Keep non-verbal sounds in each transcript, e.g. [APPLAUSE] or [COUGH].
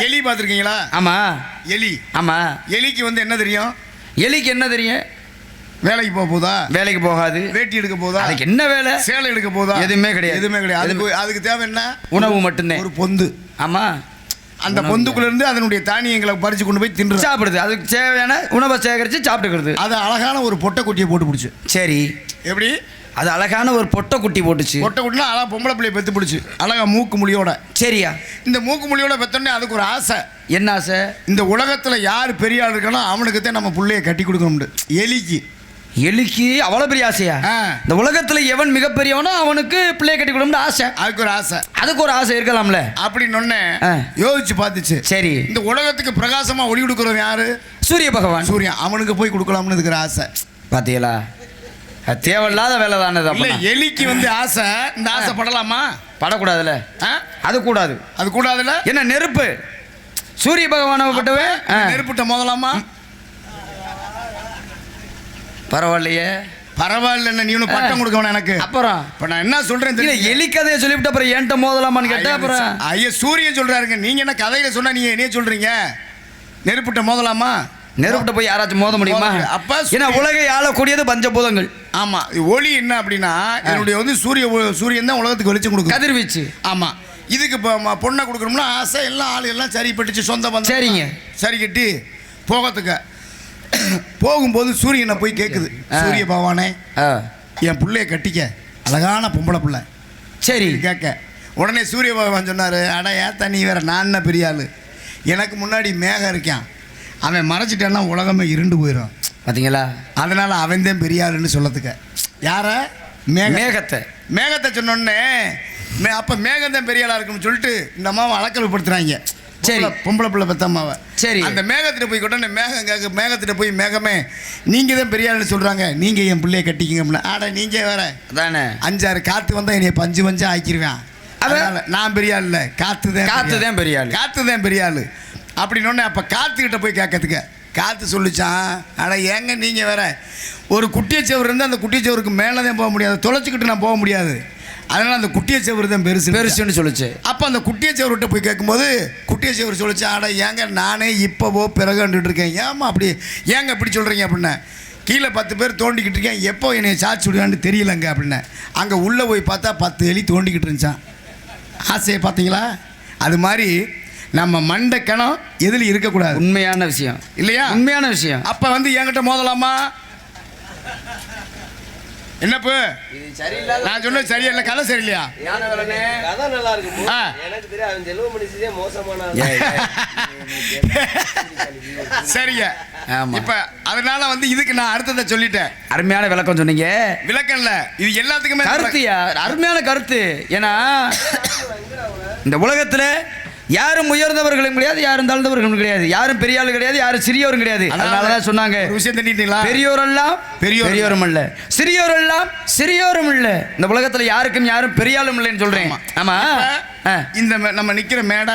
எலி பார்த்துருக்கீங்களா? ஆமா. எலி. ஆமா. எலிக்கு வந்து என்ன தெரியும்? எலிக்கு என்ன தெரியும்? வேலைக்கு போக போதா? வேலைக்கு போகாது. வேட்டி எடுக்க போதா? அதுக்கு என்ன வேலை? சேலை எடுக்க போதா? எதுவுமே கிடையாது. எதுவுமே கிடையாது. அதுக்கு அதுக்கு தேவை என்ன? உணவு மட்டும்தான். ஒரு பொந்து. ஆமா. அந்த பொந்துக்குள்ள இருந்து அதனுடைய தானியங்களை பறிச்சு கொண்டு போய் தின்று சாப்பிடுது அதுக்கு தேவையான உணவை சேகரித்து சாப்பிட்டுக்கிறது. அதை அழகான ஒரு பொட்டை குட்டியை போட்டு பிடிச்சு. சரி. எப்படி? அது அழகான ஒரு பொட்டை குட்டி போட்டுச்சு. பொட்டை குட்டினா அழகா பொம்பளை பிள்ளைய பெத்து பிடிச்சு. அழகா மூக்கு மொழியோட சரியா? இந்த மூக்கு மொழியோட பெத்தோடனே அதுக்கு ஒரு ஆசை. என்ன ஆசை? இந்த உலகத்துல யார் பெரிய ஆள் இருக்கானோ அவனுக்கு தான் நம்ம பிள்ளைய கட்டி கொடுக்கணும் எலிக்கு. எலிக்கு அவ்வளோ பெரிய ஆசையா. இந்த உலகத்துல எவன் மிகப்பெரியவனோ அவனுக்கு பிள்ளைய கட்டி கொடுக்கணும்னு ஆசை. அதுக்கு ஒரு ஆசை. அதுக்கு ஒரு ஆசை இருக்கலாம்ல. அப்படின்னு ஒன்னே ஆ. யோசிச்சு பார்த்துச்சு. சரி. இந்த உலகத்துக்கு பிரகாசமா ஒளி கொடுக்குறவன் யாரு? சூரிய பகவான். சூரியன். அவனுக்கு போய் கொடுக்கலாம்னு இருக்கிற ஆசை. பாத்தீங்களா அது தேவையில்லாத வேலை தானே இல்ல. எலிக்கு வந்து ஆசை இந்த ஆசை படலாமா? படக்கூடாதுல்ல? அது கூடாது. அது கூடாதுல என்ன நெருப்பு? சூரிய பகவானை விட்டவன் ஆ. நெருப்புட்ட மோதலாமா? பரவாயில்லையே. பரவாயில்ல நீ ஒன்னும் பட்டம் கொடுக்க வேணாம் எனக்கு. அப்புறம்? இப்ப நான் என்ன சொல்றேன் இல்ல? எலி கதையை சொல்லிவிட்டு அப்புறம் என்கிட்ட மோதலாமான்னு கேட்டா ஐயா, அப்புறம்? ஐயா சூரியன் சொல்றாருங்க. நீங்க என்ன கதையில சொன்னா நீங்க என்ன சொல்றீங்க? நெருப்புட்ட மோதலாமா? நெருப்பிட்ட போய் யாராச்சும் மோத முடியுமா? அப்ப ஏன்னா உலகை ஆளக்கூடியது பஞ்சபூதங்கள். ஆமா ஒளி என்ன அப்படின்னா என்னுடைய வந்து சூரிய சூரியன் தான் உலகத்துக்கு வெளிச்சம் கொடுக்கும் கதிர்வீச்சு. ஆமா. இதுக்கு இப்போ பொண்ணை கொடுக்கணும்னா ஆசை எல்லாம் ஆளு எல்லாம் சரி பட்டுச்சு சொந்த பந்தம். சரிங்க. சரி கட்டி போகிறதுக்கு போகும்போது சூரியனை போய் கேட்குது. சூரிய பகவானே என் பிள்ளைய கட்டிக்க. அழகான பொம்பளை பிள்ளை. சரி. கேட்க. உடனே சூரிய பகவான் சொன்னார் அட ஏத்த நீ வேற நான் என்ன பெரிய ஆளு? எனக்கு முன்னாடி மேகம் இருக்கான். அவன் மறைச்சிட்டான்னா உலகமே இருண்டு போயிடும் பாத்தீங்களா? அதனால அவன் தான் பெரிய ஆளுன்னு சொல்லத்துக்க. யார? மேக மேகத்தை. மேகத்தை சொன்னோடனே மே அப்போ மேகம் தான் பெரிய ஆளா இருக்குன்னு சொல்லிட்டு இந்த அம்மாவை அளக்கல் படுத்துறாங்க. சரி. பொம்பளை- பிள்ளை பெத்த அம்மாவை. சரி. அந்த மேகத்திட்ட போய் கொண்டு மேகம் கேட்க மேகத்திட்ட போய் மேகமே நீங்கள் தான் பெரிய ஆளுன்னு சொல்கிறாங்க நீங்கள் என் பிள்ளைய கட்டிக்கிங்க அப்படின்னா ஆட நீங்கள் வேற. அதானே? அஞ்சாறு காற்று வந்தால் என்னைய பஞ்சு பஞ்சா ஆக்கிடுவேன் அதனால நான் பெரிய ஆள் இல்லை காற்று தான் காத்து தான் பெரிய ஆளு காற்று தான் பெரிய ஆள் அப்படின்னு அப்போ காற்றுக்கிட்ட போய் கேட்கறதுக்க. காற்று சொல்லிச்சான் ஆனால் ஏங்க நீங்கள் வேற ஒரு குட்டிய செவர் இருந்தால் அந்த குட்டிய செவருக்கு மேலே தான் போக முடியாது. தொலைச்சிக்கிட்டு நான் போக முடியாது. அதனால் அந்த குட்டிய செவர் தான் பெருசு பெருசுன்னு சொல்லுச்சு. அப்போ அந்த குட்டிய செவர்கிட்ட போய் கேட்கும்போது குட்டிய செவர் சொல்லிச்சு ஆட ஏங்க நானே இப்போவோ பிறகுன்ட்டு இருக்கேன். ஏமா அப்படி ஏங்க இப்படி சொல்கிறீங்க அப்படின்னா. கீழே பத்து பேர் தோண்டிக்கிட்டு இருக்கேன். எப்போ என்னை சாட்சி விடுவான்னு தெரியலங்க அப்படின்னே. அங்கே உள்ளே போய் பார்த்தா பத்து எலி தோண்டிக்கிட்டு இருந்துச்சான் ஆசையை பார்த்தீங்களா? அது மாதிரி நம்ம மண்டை கணம் எதில் இருக்கக்கூடாது. உண்மையான விஷயம். இல்லையா? உண்மையான விஷயம். அப்போ வந்து என்கிட்ட மோதலாமா? என்னப்பு? நான் சொன்னது சரியா இல்லை கதை சரியில்லையா? கதை நல்லா இருக்கு மோ- ஆ. எனக்கு தெரியும் அவன் செல்வமணி சீதே மோசமான ஆள். [LAUGHS] சரிங்க. ஆமா. இப்ப அதனால வந்து இதுக்கு நான் அடுத்ததை சொல்லிட்டேன். அருமையான விளக்கம் சொன்னீங்க. விளக்கம்ல இது எல்லாத்துக்குமே கருத்துயா அருமையான கருத்து. ஏன்னா [LAUGHS] இந்த உலகத்துல யாரும் உயர்ந்தவர்களும் கிடையாது யாரும் தாழ்ந்தவர்களும் கிடையாது. யாரும் பெரிய ஆளு கிடையாது யாரும் சிறியவரும் கிடையாது. அதனாலதான் சொன்னாங்க. விஷயம் தண்டிட்டீங்களா பெரியோரெல்லாம் பெரியோர். பெரியோரும் இல்ல. சிறியோரெல்லாம் சிறியோரும் இல்ல. இந்த உலகத்துல யாருக்கும் யாரும் பெரியாளும் இல்லைன்னு சொல்றேன். ஆமா. இந்த நம்ம நிக்கிற மேடை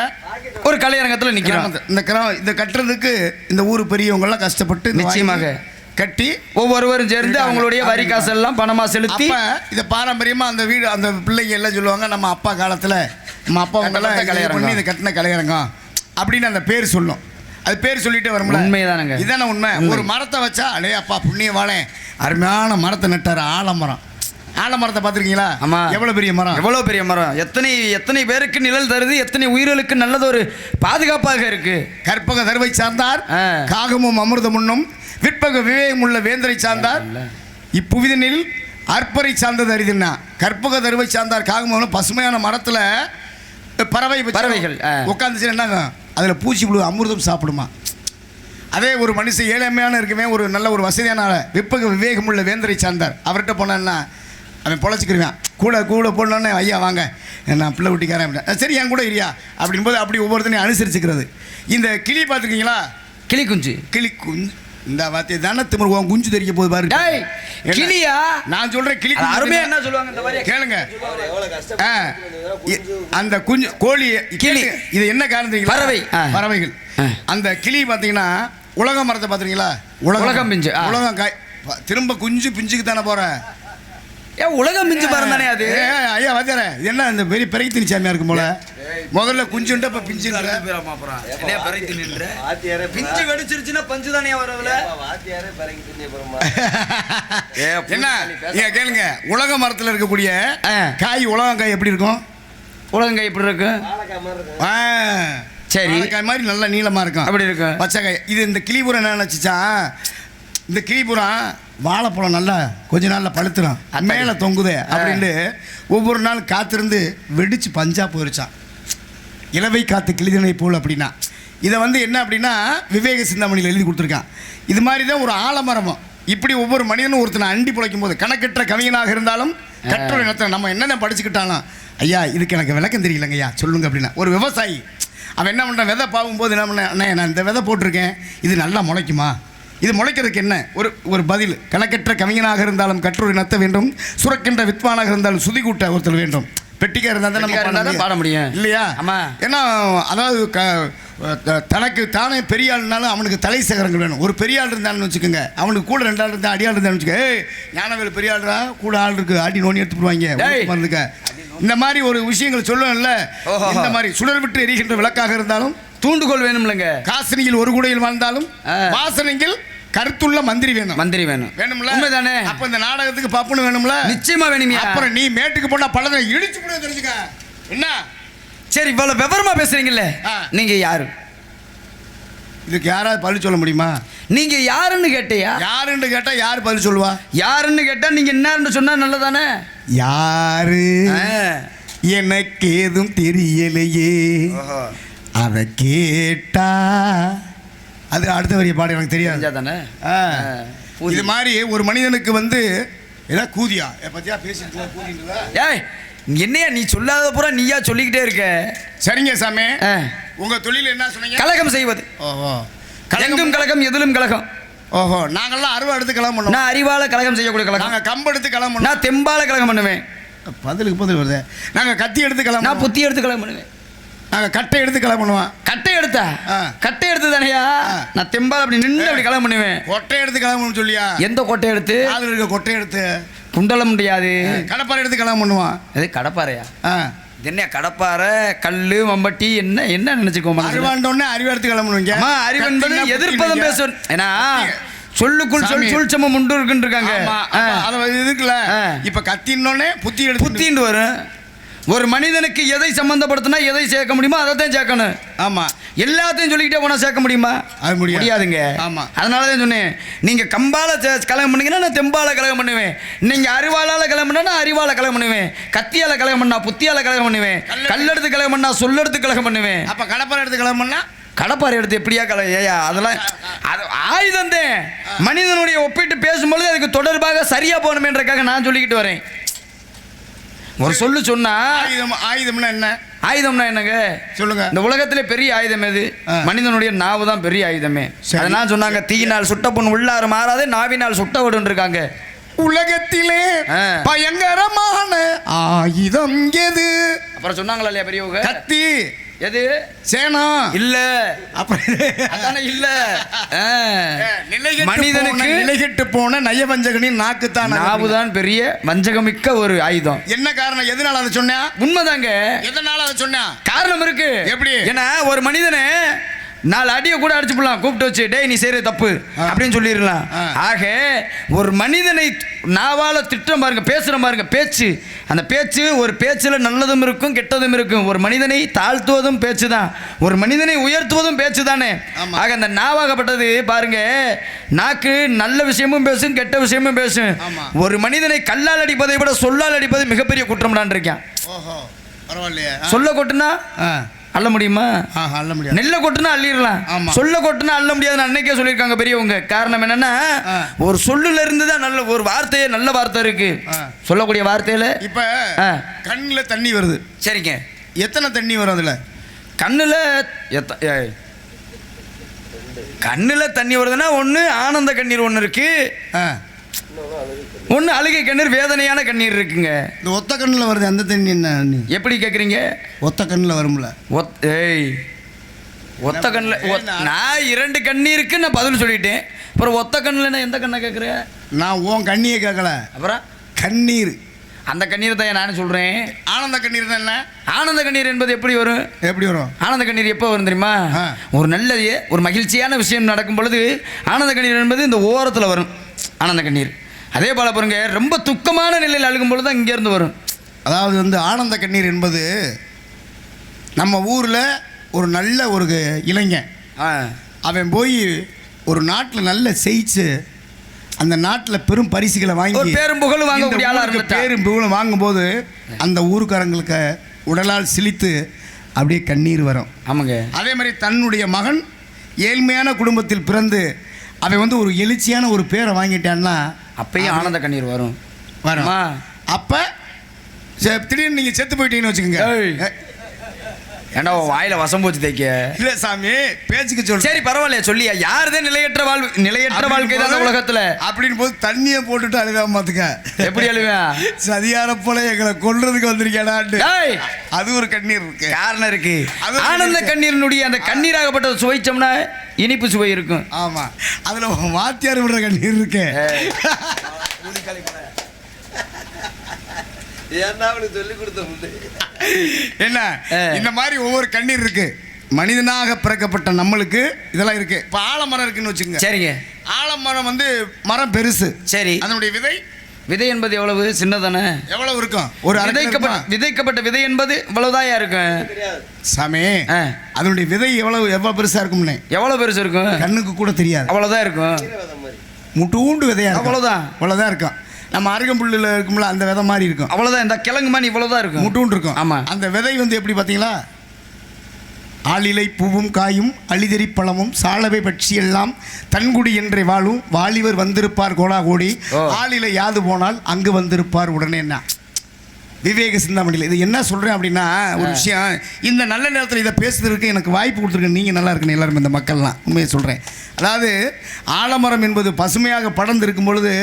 ஒரு கலையரங்கத்துல நிக்கிறோம். கிராமத்து- இந்த கிராம இந்த கட்டுறதுக்கு இந்த ஊர் பெரியவங்க எல்லாம் கஷ்டப்பட்டு நிச்சயமாக. கட்டி ஒவ்வொருவரும் சேர்ந்து அவங்களுடைய வரி காசெல்லாம் பணமா செலுத்தி இத பாரம்பரியமா அந்த வீடு அந்த பிள்ளைங்க எல்லாம் சொல்லுவாங்க நம்ம அப்பா காலத்துல நம்ம அப்பா அவங்க எல்லாம் கட்டப்பட்ட இது கட்டின கலையரங்கம் அப்படின்னு அந்த பேர் சொல்லும். அது பேர் சொல்லிட்டே வரும்ல? உண்மைதானுங்க. இதானே உண்மை. உண்மை. ஒரு மரத்தை வச்சா அடே அப்பா புண்ணிய வாழேன் அருமையான மரத்தை நட்டாரு ஆலமரம். ஆலமரத்தை பார்த்துருக்கீங்களா? ஆமா. எவ்வளவு பெரிய மரம்? எவ்வளவு பெரிய மரம்? எத்தனை எத்தனை பேருக்கு நிழல் தருது எத்தனை உயிர்களுக்கு நல்லது ஒரு பாதுகாப்பாக இருக்கு? கற்பக தருவை சார்ந்தார். காகமும் அமிர்தம் உண்ணும் விற்பக விவேகம் உள்ள வேந்தரை சார்ந்தார். இப்புவிதனில் அற்பரை சார்ந்தது அரிதுன்னா கற்பக தருவை சார்ந்தார் காகமும் பசுமையான மரத்துல பறவை பறவைகள். உட்காந்துச்சு என்ன அதுல பூச்சி புழு அமிர்தம் சாப்பிடுமா? அதே ஒரு மனுஷன் ஏழ்மையான இருக்குமே ஒரு நல்ல ஒரு வசதியான விற்பக விவேகம் உள்ள வேந்தரை சார்ந்தார். அவர்கிட்ட போனான்னா அவன் பொழைச்சிக்கிருவான் கூட கூட போடணுன்னே ஐயா வாங்க நான் பிள்ளை ஊட்டிக்காரன் அப்படின்னா சரி என் கூட இரியா அப்படின்போது அப்படி ஒவ்வொருத்தனையும் அனுசரிச்சுக்கிறது இந்த கிளி பார்த்துருக்கீங்களா கிளி குஞ்சு கிளி குஞ்சு இந்த வார்த்தை தானே திமிரு உன் குஞ்சு தெரிய போது பாரு? கிளியா நான் சொல்றேன் கிளி அருமையா? என்ன சொல்லுவாங்க இந்த மாதிரி கேளுங்க அந்த குஞ்சு கோழி கிளி. இது என்ன காரணம் தெரியுங்களா? பறவை. பறவைகள். அந்த கிளி பார்த்தீங்கன்னா உலக மரத்தை பார்த்துருக்கீங்களா உலகம் பிஞ்சு. உலகம் காய் திரும்ப குஞ்சு பிஞ்சுக்கு தானே போற ஏன் உலகம் மிஞ்சு பாருங்க தானே அது? ஏ, ஐயா வச்சார என்ன இந்த பெரிய பெரிய திணி சாமியா இருக்கும் போல? முதல்ல குஞ்சுண்டு இப்ப பிஞ்சு பிஞ்சு வெடிச்சிருச்சுன்னா பஞ்சு தானே வரவுல பிறகு [LAUGHS] என்ன? நீங்க கேளுங்க. உலக மரத்துல இருக்கக்கூடிய. காய் உலகங்காய் எப்படி இருக்கும்? உலகங்க இப்படி இருக்கு? வாழைக்காய் மாதிரி இருக்கும். ஆ. சரி. வாழைக்காய் மாதிரி நல்ல நீளமா இருக்கும். அப்படி இருக்கும். பச்சைக்காய். இது இந்த கிளிபுரம் என்ன நினைச்சுச்சா? இந்த கிளிபுரம் வாழைப்பழம் நல்லா கொஞ்ச நாள்ல பழுத்துரும். அத்தாடி. மேலே தொங்குதே அப்படின்ட்டு ஒவ்வொரு நாள் காத்திருந்து வெடிச்சு பஞ்சா போயிருச்சான் இலவை காத்து கிளிதனை போல் அப்படின்னா. இதை வந்து என்ன அப்படின்னா விவேக சிந்தாமணியில் எழுதி கொடுத்துருக்கான். இது மாதிரி தான் ஒரு ஆலமரமும். இப்படி ஒவ்வொரு மனிதனும் ஒருத்தனை அண்டி பிழைக்கும் போது கணக்கற்ற கவிஞனாக இருந்தாலும் கற்றொரு இடத்துல நம்ம என்னென்ன படிச்சுக்கிட்டாலும் ஐயா இதுக்கு எனக்கு விளக்கம் தெரியலங்க ஐயா சொல்லுங்க அப்படின்னா. ஒரு விவசாயி. அவன் என்ன பண்ணுறான் விதை பாகும்போது என்ன பண்ண அண்ணே நான் இந்த விதை போட்டிருக்கேன். இது நல்லா முளைக்குமா? இது முளைக்கிறதுக்கு என்ன? ஒரு ஒரு பதில். கணக்கற்ற கவிஞனாக இருந்தாலும் கற்றொரு நத்த வேண்டும். சுரக்கின்ற வித்வானாக இருந்தாலும் சுதி கூட்ட ஒருத்தர் வேண்டும். பெட்டிக்காக இருந்தால் தான் நம்ம பாட முடியும். இல்லையா? ஆமா. ஏன்னா அதாவது க தனக்கு தானே பெரிய ஆள்னாலும் அவனுக்கு தலை சகரங்கள் வேணும். ஒரு பெரிய ஆள் இருந்தான்னு வச்சுக்கோங்க. அவனுக்கு கூட ரெண்டு ஆள் இருந்தா அடி ஆள் இருந்தான்னு வச்சுக்க ஏய் ஞானவேல் பெரிய ஆள்ரா? கூட ஆள் இருக்கு. அடி நோண்டி எடுத்து போடுவாங்க. டேய். மறந்துக்க இந்த மாதிரி ஒரு விஷயங்கள் சொல்லுவேன்ல ஓஹோ. இந்த மாதிரி சுடர் விட்டு எரிகின்ற விளக்காக இருந்தாலும் தூண்டுகோல் வேணும்லங்க. காசனியில் ஒரு கூடையில் வாழ்ந்தாலும். வாசனையில் கருத்துள்ள மந்திரி வேணும். மந்திரி வேணும். வேணும்ல? உண்மைதானே? அப்ப இந்த நாடகத்துக்கு பப்புன்னு வேணும்ல? நிச்சயமா வேணுமியா. அப்புறம் நீ மேட்டுக்கு போனா பழத்தை இடிச்சு போட தெரிஞ்சுக்க. என்ன? சரி இவ்வளவு விவரமா பேசுறீங்கல்ல. நீங்க யாரு? இதுக்கு யாராவது பதில் சொல்ல முடியுமா? நீங்க யாருன்னு கேட்டியா? யாருன்னு கேட்டா யார் பதில் சொல்லுவா? யாருன்னு கேட்டா நீங்க என்னன்னு சொன்னா நல்லதானே? யாரு? எனக்கு ஏதும் தெரியலையே. அத கேட்டா. அது அடுத்த வரிய பாடம் எனக்கு தெரியாது. தானே. இது மாதிரி ஒரு மனிதனுக்கு வந்து ஏதாவது கூதியா? பத்தியா பேசிட்டு கூதிங்களா ஏய் என்னையா நீ சொல்லாத பூரா நீயா சொல்லிக்கிட்டே இருக்க? சரிங்க சாமி. உங்க தொழில் என்ன சொன்னீங்க? கலகம் செய்வது. ஓஹோ. எங்கும் கலகம் எதிலும் கலகம். ஓஹோ. நாங்கெல்லாம் அருவா எடுத்து கிளம்ப பண்ணுவோம். நான் அறிவால கலகம் செய்யக்கூடிய கலகம். நாங்க கம்பு எடுத்து கிளம்ப பண்ணுவோம். நான் தெம்பால கலகம் பண்ணுவேன். பதிலுக்கு பதில் வருது. நாங்க கத்தி எடுத்து கிளம்ப நான் புத்தி எடுத்து கலகம் பண்ணுவேன். நாங்க கட்டை எடுத்து கிளம்ப பண்ணுவோம். கட்டை எடுத்தா. கட்டை எடுத்து தானையா. நான் தெம்பால் அப்படி நின்று அப்படி கலகம் பண்ணுவேன். கொட்டை எடுத்து கிளம்பணும் சொல்லியா? எந்த கொட்டை எடுத்து? காதுல இருக்க கொட்டை எடுத்து. குண்டல முடியாது. கடப்பாறை எடுத்து கிளம்ப பண்ணுவான் அது கடப்பாறையா? ஆ. என்ன கடப்பாறை கல்லு மம்பட்டி என்ன என்ன நினைச்சுக்கோ மனசுல? அறிவாண்டோடனே அறிவு எடுத்து கிளம்பணுங்க அம்மா அறிவு என்பது எதிர்ப்பதம் பேசும் ஏன்னா சொல்லுக்குள் சொல். சொல் சமம் உண்டு இருக்குன்னு இருக்காங்க. அத இருக்குல்ல. இப்ப கத்தினோடனே புத்தி எடுத்து புத்தின்னு வரும். ஒரு மனிதனுக்கு எதை சம்பந்தப்படுத்தினா எதை சேர்க்க முடியுமோ அதை தான் சேர்க்கணும். ஆமா. எல்லாத்தையும் சொல்லிக்கிட்டே போனா சேர்க்க முடியுமா? அது முடியாது. முடியாதுங்க. ஆமா. அதனால தான் சொன்னேன். நீங்க கம்பால கலகம் பண்ணீங்கன்னா நான் தெம்பால கலகம் பண்ணுவேன். நீங்க அறிவாளால கலகம் பண்ணா நான் அறிவால கலகம் பண்ணுவேன். கத்தியால கலகம் பண்ணா புத்தியால கலகம் பண்ணுவேன். கல்லெடுத்து- கலகம் பண்ணா சொல்லெடுத்து கலகம் பண்ணுவேன். அப்ப கடப்பாறை எடுத்து கிளம்புனா கடப்பாறை எடுத்து எப்படியா கல ஏயா அதெல்லாம் அது ஆயுதம் தான். மனிதனுடைய ஒப்பிட்டு பேசும்பொழுது அதுக்கு தொடர்பாக சரியா போகணுமேன்றக்காக நான் சொல்லிக்கிட்டு வரேன். ஒரு சொல்லு சொன்னா ஆயுதம் ஆயுதம்னா என்ன? ஆயுதம்னா என்னங்க? சொல்லுங்க. இந்த உலகத்திலே பெரிய ஆயுதம் எது. மனிதனுடைய நாவு தான் பெரிய ஆயுதமே. அதனால சொன்னாங்க தீயினால் சுட்ட பொண்ணு உள்ளாறு மாறாதே நாவினால் சுட்ட விடுன்னு இருக்காங்க. உலகத்திலே. பயங்கரமான ஆயுதம் எது? அப்புறம் சொன்னாங்களா இல்லையா பெரியவங்க? கத்தி. எது? சேனம் இல்ல. அப்புறம் இல்ல. மனிதனுக்கு நிலைகெட்டு போன நயவஞ்சகனின் நாக்குத்தான் நாவு தான் பெரிய வஞ்சகமிக்க ஒரு ஆயுதம். என்ன காரணம்? எதனால அதை சொன்னா? உண்மைதாங்க. எதனால அதை சொன்னா? காரணம் இருக்கு. எப்படி? ஏன்னா ஒரு மனிதனை நாலு அடியை கூட அடிச்சு போடலாம். கூப்பிட்டு வச்சு டேய் நீ செய்யற தப்பு. அப்படின்னு சொல்லிடலாம். ஆக ஒரு மனிதனை நாவால திட்டம் பாருங்க பேசுற பாருங்க பேச்சு. அந்த பேச்சு ஒரு பேச்சுல நல்லதும் இருக்கும் கெட்டதும் இருக்கும். ஒரு மனிதனை தாழ்த்துவதும் பேச்சு தான் ஒரு மனிதனை உயர்த்துவதும் பேச்சு தானே. ஆக அந்த நாவாகப்பட்டது பாருங்க நாக்கு நல்ல விஷயமும் பேசும் கெட்ட விஷயமும் பேசும். ஒரு மனிதனை கல்லால் அடிப்பதை விட சொல்லால் அடிப்பது மிகப்பெரிய குற்றம்டான் இருக்கேன். சொல்ல கொட்டுனா? அள்ள முடியுமா அள்ள முடியாது நெல்லை கொட்டுனா அள்ளிடலாம். சொல்ல கொட்டுனா அள்ள முடியாதுன்னு அன்னைக்கே சொல்லியிருக்காங்க பெரியவங்க காரணம் என்னன்னா. ஒரு சொல்லுல இருந்து தான் நல்ல ஒரு வார்த்தையே நல்ல வார்த்தை இருக்கு. சொல்லக்கூடிய வார்த்தையில இப்ப. கண்ணுல தண்ணி வருது சரிங்க எத்தனை தண்ணி வரும் அதுல கண்ணுல எத்த ஏய். கண்ணுல தண்ணி வருதுன்னா ஒன்று ஆனந்த கண்ணீர் ஒன்று இருக்கு. ஒன்று அழுகை கண்ணீர் வேதனையான கண்ணீர் இருக்குங்க. இந்த ஒத்த கண்ணுல வருது அந்த தண்ணி என்ன? எப்படி கேட்குறீங்க ஒத்த கண்ணுல வரும்ல. ஒத் ஏய். ஒத்த கண்ணில் நான் இரண்டு கண்ணீருக்கு நான் பதில் சொல்லிட்டேன். அப்புறம் ஒத்த கண்ணில் நான் எந்த கண்ணை கேட்குறேன் நான் உன் கண்ணியை கேட்கல அப்புறம்? கண்ணீர். அந்த கண்ணீர் தான் நானும் சொல்றேன். ஆனந்த கண்ணீர் தான் என்ன? ஆனந்த கண்ணீர் என்பது எப்படி வரும்? எப்படி வரும்? ஆனந்த கண்ணீர் எப்போ வரும் தெரியுமா. ஒரு நல்ல ஒரு மகிழ்ச்சியான விஷயம் நடக்கும் பொழுது ஆனந்த கண்ணீர் என்பது இந்த ஓரத்தில் வரும். ஆனந்த கண்ணீர். அதே போல பாருங்க ரொம்ப துக்கமான நிலையில் அழுகும் பொழுது தான் இங்கேருந்து வரும். அதாவது வந்து ஆனந்த கண்ணீர் என்பது நம்ம ஊரில் ஒரு நல்ல ஒரு இளைஞன். அவன் போய் ஒரு நாட்டில் நல்ல செய்ச்சு அந்த நாட்டில் பெரும் பரிசுகளை வாங்கி பேரும் புகழும் வாங்கக்கூடிய. பேரும் புகழும் வாங்கும்போது அந்த ஊருக்காரங்களுக்கு உடலால் சிலித்து அப்படியே கண்ணீர் வரும். ஆமாங்க. அதே மாதிரி தன்னுடைய மகன் ஏழ்மையான குடும்பத்தில் பிறந்து அவன் வந்து ஒரு எழுச்சியான ஒரு பேரை வாங்கிட்டான்னா அப்பயும் ஆனந்த கண்ணீர் வரும். வரும். அப்போ திடீர்னு நீங்கள் செத்து போயிட்டீங்கன்னு வச்சுக்கோங்க. உன் வாயில வசம் போச்சு தைக்க இல்லை சாமி பேச்சுக்கு சொல்றேன் சரி பரவாயில்லையா சொல்லியா? யாருதான் நிலையற்ற வாழ்வு நிலையற்ற வாழ்க்கை தான் உலகத்துல. அப்படின்னு போது தண்ணியை போட்டுட்டு அழுகாம பார்த்துக்க எப்படி அழுவேன் சதியான போல எங்களை கொல்றதுக்கு வந்திருக்கேடான்னு அது ஒரு கண்ணீர் இருக்கு. காரணம் இருக்கு? ஆனந்த. கண்ணீரினுடைய அந்த கண்ணீராகப்பட்டதை சுவைச்சோம்னா இனிப்பு சுவை இருக்கும். ஆமா. அதுல வாத்தியார் விடுற கண்ணீர் இருக்கு. ஏன்னா அவனுக்கு சொல்லி கொடுத்த முன்னே என்ன. இந்த மாதிரி ஒவ்வொரு கண்ணீர் இருக்கு. மனிதனாக பிறக்கப்பட்ட நம்மளுக்கு இதெல்லாம் இருக்கு. இப்போ ஆலமரம் இருக்குன்னு வச்சுக்கோங்க. சரிங்க. ஆலமரம் வந்து மரம் பெருசு. சரி. அதனுடைய விதை? விதை என்பது எவ்வளவு? சின்னதானே? எவ்வளவு இருக்கும்? ஒரு விதைக்கப்பட்ட? விதைக்கப்பட்ட விதை என்பது இவ்வளவுதாயா இருக்கும்? சாமி. அதனுடைய விதை எவ்வளவு எவ்வளவு பெருசா இருக்கும்னே? எவ்வளவு பெருசு இருக்கும்? கண்ணுக்கு கூட தெரியாது. அவ்வளவுதான் இருக்கும். மாதிரி முட்டூண்டு விதையா. அவ்வளவுதான். அவ்வளவுதான் இருக்கும். நம்ம அருகம்புல்லில் இருக்கும்ல அந்த விதை மாதிரி இருக்கும். அவ்வளவுதான் இந்த கிழங்கு மாதிரி இவ்வளவுதான் இருக்கும். முட்டூண்டு இருக்கும். ஆமா. அந்த விதை வந்து எப்படி பார்த்தீங்களா? ஆளிலை பூவும் காயும் அழிதறி பழமும் சாலவை பட்சி எல்லாம் தன்குடி என்றே வாழும். வாலிபர் வந்திருப்பார் கோடி ஓ. ஆளிலை யாது போனால் அங்கு வந்திருப்பார் உடனே என்ன? விவேக சிந்தாமணியில். இது என்ன சொல்கிறேன் அப்படின்னா ஒரு விஷயம். இந்த நல்ல நேரத்தில் இதை பேசுறதுக்கு எனக்கு வாய்ப்பு கொடுத்துருக்க நீங்கள் நல்லா இருக்கணும் எல்லாரும் இந்த மக்கள்லாம். உண்மையை சொல்கிறேன் அதாவது ஆலமரம் என்பது பசுமையாக படர்ந்து இருக்கும் பொழுது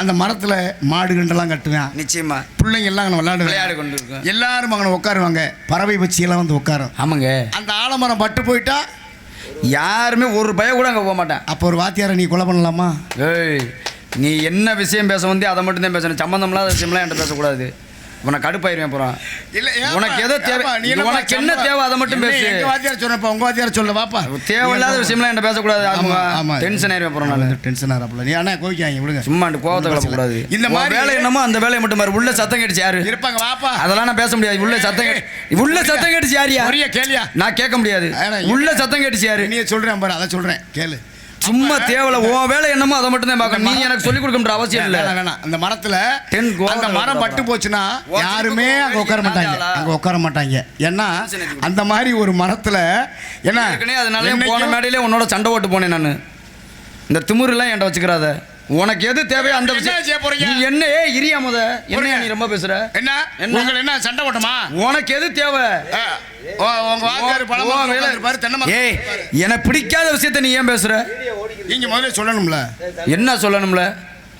அந்த மரத்தில் மாடு கண்டெல்லாம் கட்டுவேன் நிச்சயமா. பிள்ளைங்க எல்லாம் அங்கே விளையாடு விளையாடுவேன் கொண்டு இருக்கும். எல்லாரும் அங்கே உட்காருவாங்க. பறவை பட்சியெல்லாம் வந்து உட்காரும். ஆமாங்க. அந்த ஆலமரம் பட்டு போயிட்டா? யாருமே ஒரு பய கூட அங்கே போக மாட்டேன் அப்போ ஒரு வாத்தியாரை நீ கொலை பண்ணலாமா? ஏய் நீ என்ன விஷயம் பேச வந்து அதை மட்டும் தான் பேசணும். சம்மந்தம் இல்லாத விஷயம்லாம் என்கிட்ட பேசக்கூடாது. உனக்கு கடுப்பாயிருவேன் அப்புறம் இல்ல உனக்கு எதோ தேவை- உனக்கு என்ன? தேவை அதை மட்டும் என்ன, பேசு. எங்க வாத்தியார் சொன்னப்பா உங்க வாத்தியார் சொல்ல வாப்பா. தேவையில்லாத விஷயம்லாம் என்கிட்ட பேசக்கூடாது ஆமா, ஆமா. டென்ஷன் ஆயிருவேன் அப்புறம் நான். டென்ஷன் ஆகிறப்பல நீ அண்ணா கோவிக்காங்க விடுங்க. சும்மா அந்த கோவத்தை கிளப்பக்கூடாது இந்த மாதிரி- மாதிரி வேலை என்னமோ அந்த வேலையை மட்டும் பாரு. உள்ள சத்தம் கேட்டுச்சு யாரு? இருப்பாங்க வாப்பா. அதெல்லாம் நான் பேச முடியாது. உள்ள சத்தம் உள்ள சத்தம் கேட்டுச்சு யாரியா? கேளியா நான் கேட்க முடியாது. உள்ள சத்தம் கேட்டுச்சு யாரு? நீ சொல்றேன் பாரு அதை சொல்றேன். கேளு. சும்மா தேவையில்ல உன் வேலை என்னமோ அதை மட்டும் தான் பார்க்கணும். நீ எனக்கு சொல்லிக் கொடுக்கணுன்ற அவசியம் இல்லை வேணாம் வேணாம். அந்த மரத்துல தென் அந்த மரம். பட்டு போச்சுன்னா யாருமே அங்க உட்கார மாட்டாங்க? அங்க உட்கார மாட்டாங்க. ஏன்னா அந்த மாதிரி ஒரு மரத்துல ஏற்கனவே அதனால போன மேடையிலே உன்னோட சண்டை ஓட்டு போனேன் நான். இந்த திமிருலாம் என்கிட்ட வச்சுக்கிறாத. உனக்கு எது தேவையோ அந்த விஷயம். செய்ய போறீங்க? நீ என்ன ஏ இரியா முத. என்ன நீ ரொம்ப பேசுற? என்ன? என்ன? உங்களை என்ன சண்டை ஓட்டமா? உனக்கு எது தேவை? உங்க வாத்தியார் பழம் இருப்பாரு தென்னை ஏய் எனக்கு பிடிக்காத விஷயத்த நீ ஏன் பேசுற? நீங்க முதல்ல சொல்லணும்ல. என்ன சொல்லணும்ல?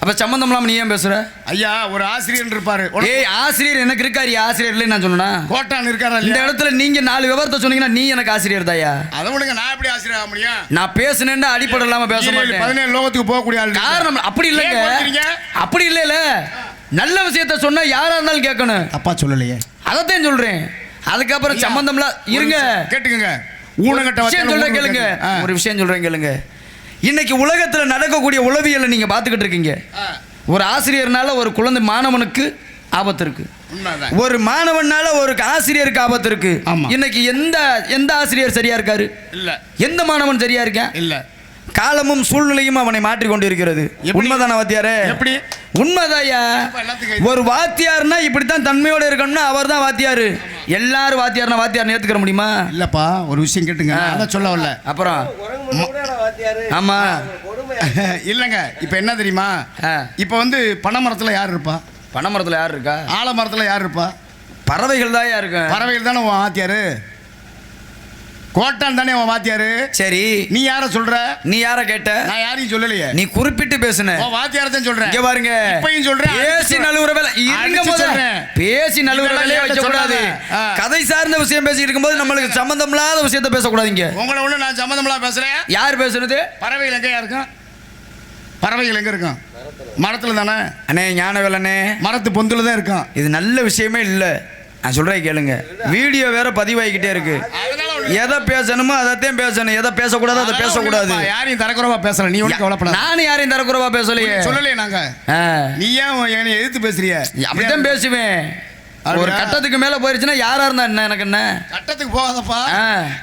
அப்ப சம்மந்தம் இல்லாம நீ ஏன் பேசுற? ஐயா ஒரு ஆசிரியர் இருப்பாரு. ஏய் ஆசிரியர் எனக்கு இருக்காரு ஆசிரியர் இல்லைன்னு நான் சொன்னா கோட்டான் இருக்காரா இந்த இடத்துல நீங்க நாலு விவரத்தை சொன்னீங்கன்னா நீ எனக்கு ஆசிரியர் தாயா? அதை விடுங்க நான் எப்படி ஆசிரியர் ஆக முடியும்? நான் பேசுனேன்னா அடிப்படை இல்லாம பேச மாட்டேன். பதினேழு லோகத்துக்கு போகக்கூடிய ஆள் காரணம் அப்படி இல்லைங்க? அப்படி இல்லைல. நல்ல விஷயத்த சொன்னா யாரா இருந்தாலும் கேட்கணும். தப்பா சொல்லலையே. அதைத்தான் சொல்றேன். அதுக்கப்புறம் சம்பந்தம்ல இருங்க. கேட்டுக்கங்க. வச்சாலும் சொல்றேன் கேளுங்க. ஒரு விஷயம் சொல்றேன் கேளுங்க. இன்னைக்கு உலகத்துல நடக்கக்கூடிய உளவியலை நீங்க பாத்துக்கிட்டு இருக்கீங்க. ஒரு ஆசிரியர்னால ஒரு குழந்தை மாணவனுக்கு ஆபத்து இருக்கு. ஒரு மாணவனால ஒரு ஆசிரியருக்கு ஆபத்து இருக்கு. இன்னைக்கு எந்த எந்த ஆசிரியர் சரியா இருக்காரு? இல்ல. எந்த மாணவன் சரியா இருக்கான்? இல்ல. காலமும் சூழ்நிலையும் அவனை மாற்றி கொண்டு இருக்கிறது எப்படி? உண்மைதான வாத்தியாரே? எப்படி? உண்மைதாயா ஒரு வாத்தியார்னா இப்படித்தான் தன்மையோட இருக்கணும்னா அவர் தான் வாத்தியாரு. எல்லாரும் வாத்தியார்னா வாத்தியார் ஏத்துக்கிற முடியுமா? இல்லப்பா ஒரு விஷயம் கேட்டுங்க. நான் அதான் சொல்ல வரல. அப்புறம். ஆமா. [LAUGHS] இல்லைங்க இப்போ என்ன தெரியுமா? ஆ, இப்போ வந்து பனைமரத்தில் யார் இருப்பா? பனைமரத்துல யார் இருக்கா? ஆலமரத்தில் யார் இருப்பா? பறவைகள் தான் இருக்கு பறவைகள் தானே உன் வாத்தியாரு கோட்டான் தானே உன் வாத்தியாரு? சரி. நீ யார சொல்ற? நீ யார கேட்ட? நான் யாரையும் சொல்லலையே. நீ குறிப்பிட்டு பேசுன. உன் வாத்தியாரை தான் சொல்றேன். இங்க பாருங்க. இப்பயும் சொல்றேன், பேசி நழுவுற இருங்க சொல்றேன். பேசி என்கிட்ட வைக்க கூடாது. கதை சார்ந்த விஷயம் பேசி இருக்கும்போது நம்மளுக்கு சம்பந்தம் இல்லாத விஷயத்த பேசக்கூடாது இங்க. உங்களை ஒண்ணு நான் சம்மந்தமெல்லாம் பேசுறேன். யார் பேசுறது? பறவைகள் எங்கேயா இருக்கும்? பறவைகள் எங்க இருக்கும்? மரத்துல தானே? அண்ணே ஞானவேலண்ணே மரத்து பொந்துல தான் இருக்கும். இது நல்ல விஷயமே இல்லை. நான் சொல்கிறேன் கேளுங்க. வீடியோ வேற பதிவாகிக்கிட்டே இருக்கு. எதை பேசணுமோ அதைத்தான் பேசணும். எதை பேசக்கூடாது அதை பேசக்கூடாது. யாரையும் தரக்குறவா பேசல. நீ ஒன்றும் கவலைப்படாத. நானும் யாரையும் தரக்குறவா பேசலையே. சொல்லலையே நாங்க. நீ ஏன் என்னை எதிர்த்து பேசுறிய? அப்படித்தான் பேசுவேன். ஒரு? கட்டத்துக்கு மேல போயிருச்சுன்னா யாரா இருந்தா என்ன எனக்கு என்ன? கட்டத்துக்கு போகாதப்பா.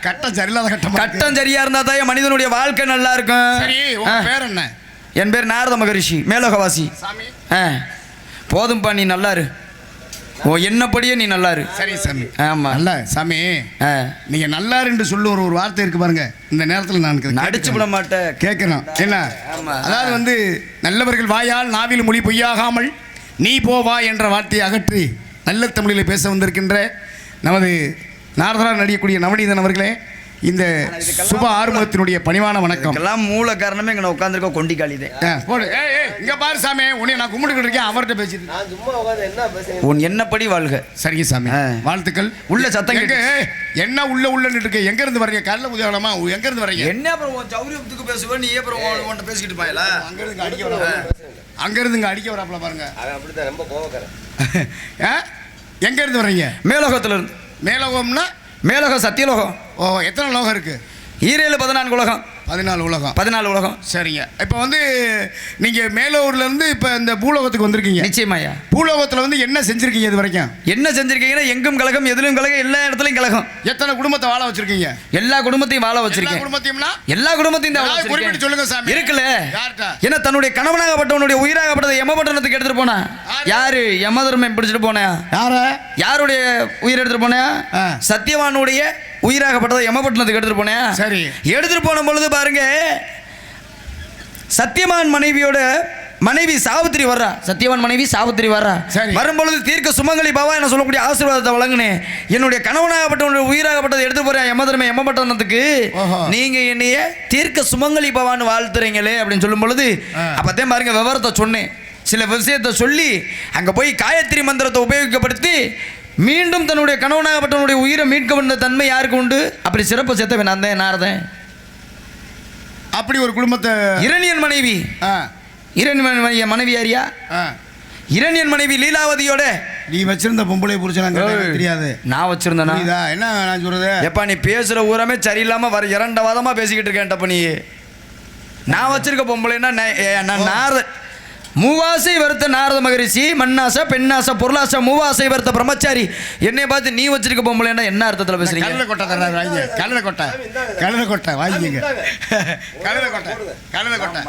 கட்டம் சரியில்லாத கட்டம் கட்டம் சரியா இருந்தா தான் மனிதனுடைய வாழ்க்கை நல்லா இருக்கும். சரி. பேர் என்ன? என் பேர் நாரத மகரிஷி மேலோகவாசி. போதும்பா நீ நல்லா இரு. ஓ என்னப்படியே நீ நல்லா இரு சரி சாமி. ஆமா. நல்ல சாமி ஆ. நீங்க நல்லாருன்னு சொல்ல ஒரு ஒரு வார்த்தை இருக்கு பாருங்க. இந்த நேரத்துல நான் நடிச்சு விட மாட்டேன். கேட்கிறோம் என்ன. அதாவது வந்து நல்லவர்கள் வாயால் நாவில் மொழி பொய்யாகாமல் நீ போ வா என்ற வார்த்தையை அகற்றி நல்ல தமிழில் பேச வந்திருக்கின்ற நமது நாரதரா நடிக்கக்கூடிய நவநீதன் அவர்களே இந்த சுப ஆறுமுகத்தினுடைய பணிவான வணக்கம். எல்லாம் மூல காரணமே இங்கே உட்காந்துருக்க கொண்டிக்காளிதே ஆ, போடு. ஏய், ஏய், இங்க பாரு சாமி. உன்னை நான் கும்பிட்டுக்கிட்டு இருக்கேன். அவர்கிட்ட பேசிட்டு இருக்கேன். நான் சும்மா உட்காந்து என்ன பேசுறேன் உன் என்னப்படி வாழ்க? சரிங்க சாமி. ஆ. வாழ்த்துக்கள். உள்ள சத்தம் ஏய், என்ன உள்ள உள்ளன்னு இருக்கு? எங்க இருந்து வர்றீங்க? கல்ல உதயமா எங்க இருந்து வர்றீங்க? என்ன அப்புறம் உன் சௌரியத்துக்கு பேசுவேன் நீ அப்புறம் உன்ட்ட பேசிக்கிட்டு பாயலா அங்க இருந்து அடிக்க வரா அங்க இருந்து இங்க அடிக்க வராப்ல பாருங்க. அவன் அப்படித்தான். ரொம்ப கோவக்காரன். ஆ? எங்க இருந்து வர்றீங்க? மேலோகத்துல இருந்து. மேலோகம்னா மேலோகம் சத்தியலோகம். ஓ எத்தனை லோகம் இருக்கு? ஈரேழு பதினான்கு உலகம். பதினாலு உலகம். பதினாலு உலகம். சரிங்க. இப்போ வந்து நீங்க மேலூர்ல இருந்து இப்போ இந்த பூலோகத்துக்கு வந்திருக்கீங்க. நிச்சயமாயா பூலோகத்துல வந்து என்ன செஞ்சிருக்கீங்க இது வரைக்கும்? என்ன செஞ்சிருக்கீங்கன்னா எங்கும் கழகம் எதிலும் கழகம் எல்லா இடத்துலயும் கழகம் எத்தனை குடும்பத்தை வாழ வச்சிருக்கீங்க? எல்லா குடும்பத்தையும் வாழ வச்சிருக்கேன். குடும்பத்தையும்னா? எல்லா குடும்பத்தையும் குறிப்பிட்டு சொல்லுங்க சாமி. இருக்குல்ல? ஏன்னா தன்னுடைய கணவனாகப்பட்டவனுடைய உயிராகப்பட்டதை யமபட்டணத்துக்கு எடுத்துட்டு போனா. யாரு? யமதர்மன் பிடிச்சிட்டு போனா. யார? யாருடைய உயிர் எடுத்துட்டு போனா? ஆ. சத்தியவானுடைய உயிராகப்பட்டதை யமபட்டணத்துக்கு எடுத்துட்டு போனேன் சரி. எடுத்துட்டு போன பொழுது பாருங்க சத்தியவான் மனைவியோட மனைவி சாவித்திரி வர்றா சத்தியவான் மனைவி சாவித்திரி வர்றா. வரும்பொழுது தீர்க்க சுமங்கலி பாவா என்ன சொல்லக்கூடிய ஆசீர்வாதத்தை வழங்கினேன் என்னுடைய கணவனாகப்பட்டவனுடைய உயிராகப்பட்டதை எடுத்து போறேன் யமதர்ம யமபட்டணத்துக்கு ஓஹோ. நீங்க என்னைய தீர்க்க சுமங்கலி பவான்னு வாழ்த்துறீங்களே அப்படின்னு சொல்லும் பொழுது ஆ. அப்பதான் பாருங்க விவரத்தை சொன்னேன் சில விஷயத்தை சொல்லி அங்க போய் காயத்ரி மந்திரத்தை உபயோகப்படுத்தி மீண்டும் தன்னுடைய கணவனாகப்பட்டவனுடைய உயிரை மீட்க வந்த தன்மை யாருக்கு உண்டு? அப்படி சிறப்பு சேர்த்தவன் நான் தான் நாரதன் அப்படி ஒரு குடும்பத்தை இரணியன் மனைவி. இரணியன் மனைவி மனைவி யாரியா. இரணியன் மனைவி லீலாவதியோட. நீ வச்சிருந்த பொம்பளை புருஷன் தெரியாது. நான் வச்சிருந்தேனா? என்ன நான் சொல்றது? எப்பா நீ பேசுற ஊரமே சரியில்லாம வர இரண்ட வாதமா பேசிக்கிட்டு இருக்கேன்டப்ப நீ. நான் வச்சிருக்க பொம்பளைன்னா நான் நாரத மூவாசை வருத்த நாரத மகரிஷி மண்ணாசை பெண்ணாசை பொருளாசை மூவாசை வருத்த பிரம்மச்சாரி. என்னை பார்த்து நீ வச்சிருக்க பொம்பளைன்னா என்ன அர்த்தத்தில் பேசுறீங்க? கல்ல கொட்டை தர்றாரு வாங்க கல்ல கொட்டை. கல்ல கொட்டை வாங்கிங்க கல்ல கொட்டை கல்ல கொட்டை.